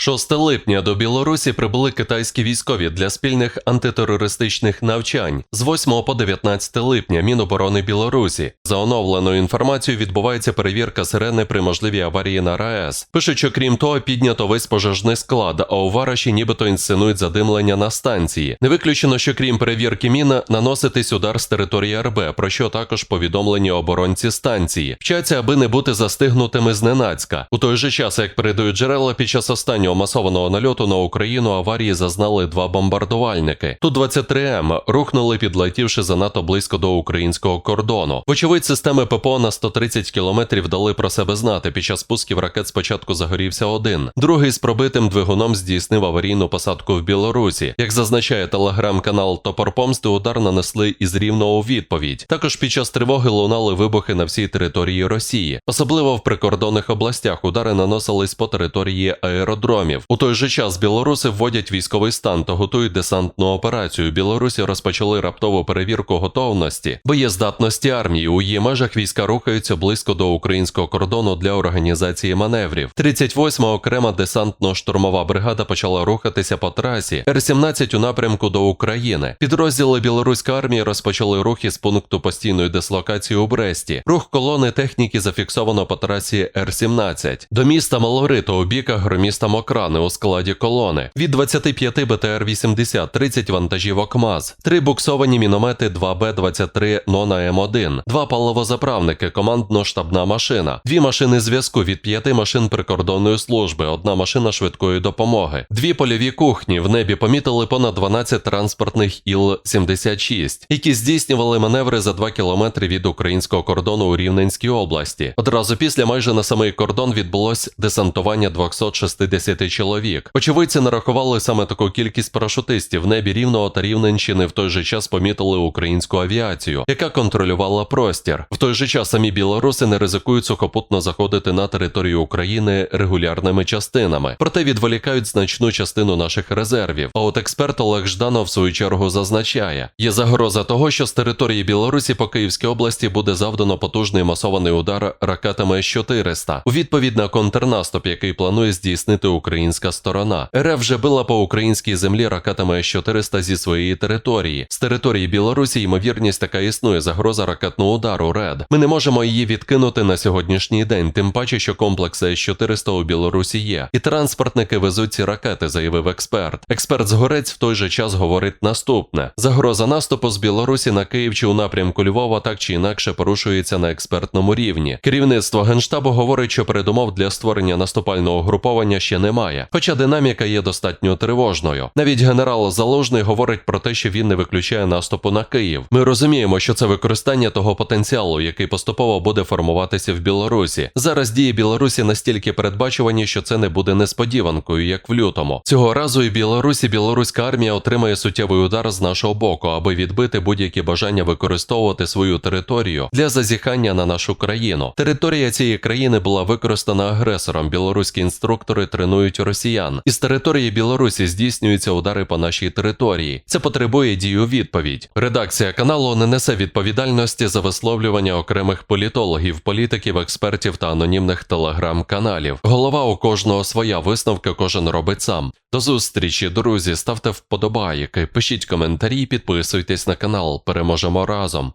6 липня до Білорусі прибули китайські військові для спільних антитерористичних навчань. З 8 по 19 липня Міноборони Білорусі. За оновленою інформацією відбувається перевірка сирени при можливій аварії на РАЕС. Пишуть, що крім того, піднято весь пожежний склад, а у Вараші нібито інсценують задимлення на станції. Не виключено, що крім перевірки міна наноситись удар з території РБ, про що також повідомлені оборонці станції. Вчаться, аби не бути застигнутими зненацька. У той же час, як передають джерела, під час останнього масованого нальоту на Україну аварії зазнали два бомбардувальники. Ту 23 м рухнули, підлетівши занадто близько до українського кордону. Вочевидь, системи ППО на 130 кілометрів дали про себе знати. Під час пусків ракет спочатку загорівся один. Другий з пробитим двигуном здійснив аварійну посадку в Білорусі. Як зазначає телеграм-канал Топор Помсти, удар нанесли із рівного відповідь. Також під час тривоги лунали вибухи на всій території Росії, особливо в прикордонних областях. Удари наносились по території аеродромів. У той же час білоруси вводять військовий стан та готують десантну операцію. Білорусі розпочали раптову перевірку готовності, боєздатності армії. У її межах війська рухаються близько до українського кордону для організації маневрів. 38-ма окрема десантно-штурмова бригада почала рухатися по трасі Р-17 у напрямку до України. Підрозділи білоруської армії розпочали рух із пункту постійної дислокації у Бресті. Рух колони техніки зафіксовано по трасі Р-17 до міста Малорита у біках громіста Мокрани у складі колони. Від 25 БТР-80, 30 вантажівок МАЗ, 3 буксовані міномети 2Б-23 Нона М1, 2 паливозаправники, командно-штабна машина, 2 машини зв'язку від 5 машин прикордонної служби, одна машина швидкої допомоги, 2 польові кухні. В небі помітили понад 12 транспортних Іл-76, які здійснювали маневри за 2 кілометри від українського кордону у Рівненській області. Одразу після майже на самий кордон відбулось десантування 260 чоловік. Очевидці нарахували саме таку кількість парашутистів. В небі Рівного та Рівненщини в той же час помітили українську авіацію, яка контролювала простір. В той же час самі білоруси не ризикують сухопутно заходити на територію України регулярними частинами, проте відволікають значну частину наших резервів. А от експерт Олег Жданов в свою чергу зазначає, є загроза того, що з території Білорусі по Київській області буде завдано потужний масований удар ракетами С-400 у відповідь на контрнаступ, який планує здійснити українська сторона. РФ вже била по українській землі ракетами С-400 зі своєї території. З території Білорусі ймовірність така існує загроза ракетного удару РЕД. Ми не можемо її відкинути на сьогоднішній день, тим паче, що комплекси С-400 у Білорусі є. І транспортники везуть ці ракети, заявив експерт. Експерт з Горець в той же час говорить наступне: загроза наступу з Білорусі на Київ чи у напрямку Львова так чи інакше порушується на експертному рівні. Керівництво генштабу говорить, що передумов для створення наступального угруповання ще немає, хоча динаміка є достатньо тривожною. Навіть генерал Залужний говорить про те, що він не виключає наступу на Київ. Ми розуміємо, що це використання того потенціалу, який поступово буде формуватися в Білорусі. Зараз дії Білорусі настільки передбачувані, що це не буде несподіванкою, як в лютому. Цього разу і Білорусі білоруська армія отримає суттєвий удар з нашого боку, аби відбити будь-які бажання використовувати свою територію для зазіхання на нашу країну. Територія цієї країни була використана агресором. Білоруські інструктори тренують росіян. Із території Білорусі здійснюються удари по нашій території. Це потребує дію відповідь. Редакція каналу не несе відповідальності за висловлювання окремих політологів, політиків, експертів та анонімних телеграм-каналів. Голова у кожного своя висновка, кожен робить сам. До зустрічі, друзі. Ставте вподобайки, пишіть коментарі, підписуйтесь на канал. Переможемо разом.